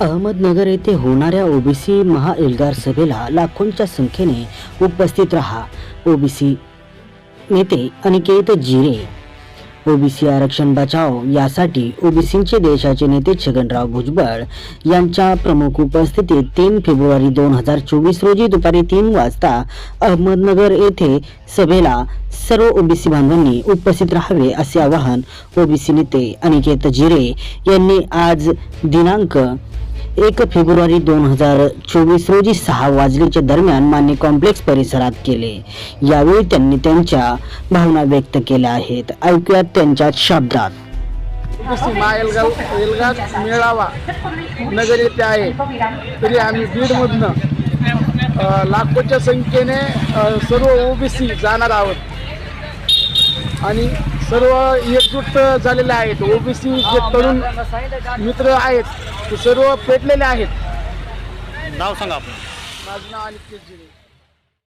अहमदनगर येथे होणाऱ्या ओबीसी महाएल्गार सभेला लाखोंच्या संख्येने उपस्थित राहा. ओबीसी नेते अनिकेत जिरे ओबीसी आरक्षण बचाव यासाठी ओबीसींचे देशाचे नेते छगनराव भुजबळ यांच्या प्रमुख उपस्थितीत तीन फेब्रुवारी दोन हजार चोवीस रोजी दुपारी तीन वाजता अहमदनगर येथे सभेला सर्व ओबीसी बांधवांनी उपस्थित राहावे असे आवाहन ओबीसी नेते अनिकेत जिरे यांनी आज दिनांक एक फेब्रुवारी दोन हजार चोवीस रोजी सहा वाजलेच्या दरम्यान मान्य कॉम्प्लेक्स परिसरात केले. यावेळी त्यांनी त्यांच्या भावना व्यक्त केल्या आहेत. ऐकूयात त्यांच्या शब्दात. ओबीसी महाएल्गार मेळावा नगर येथे आहे. तरी आम्ही बीडमधनं लाखोच्या संख्येने सर्व ओबीसी जाणार आहोत. आणि सर्व एकजूट झालेले आहेत. ओबीसी जे तरुण मित्र आहेत ते सर्व पेटलेले आहेत. नाव सांगा आपलं. माझं नाव अनिकेत जिरे.